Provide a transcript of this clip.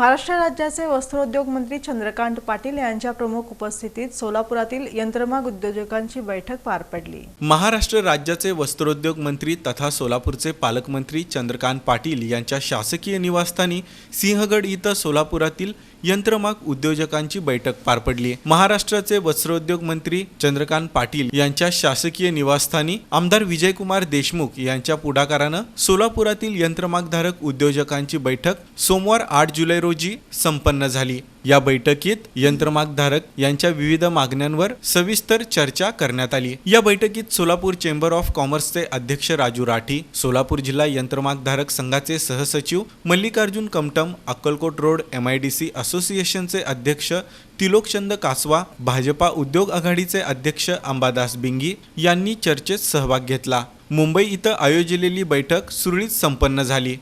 महाराष्ट्र राज्याचे वस्त्रोद्योग मंत्री चंद्रकांत पाटील यांच्या प्रमुख उपस्थितीत सोलापुरातील यंत्रमाग उद्योजकांची बैठक पार पडली. महाराष्ट्र राज्याचे वस्त्रोद्योग मंत्री तथा सोलापूरचे पालकमंत्री चंद्रकांत पाटील यांच्या शासकीय निवासस्थानी सिंहगड इथं सोलापुरातील यंत्रमाग उद्योजकांची बैठक पार पडली. महाराष्ट्राचे वस्त्रोद्योग मंत्री चंद्रकांत पाटील यांच्या शासकीय निवासस्थानी आमदार विजयकुमार देशमुख यांच्या पुढाकारानं सोलापुरातील यंत्रमागधारक उद्योजकांची बैठक सोमवार आठ जुलै रोजी संपन्न झाली. या बैठकीत यंत्रमागधारक यांच्या विविध मागण्यांवर सविस्तर चर्चा करण्यात आली. या बैठकीत सोलापूर चेंबर ऑफ कॉमर्सचे अध्यक्ष राजू राठी सोलापूर जिल्हा यंत्रमागधारक संघाचे सहसचिव Mallikarjun Kamtam Akkalkot road M IDC असोसिएशनचे अध्यक्ष तिलोकचंद कासवा भाजपा उद्योग आघाडीचे अध्यक्ष अंबादास बिंगी यांनी चर्चेत सहभाग घेतला. मुंबई इथं आयोजिलेली बैठक सुरळीत संपन्न झाली.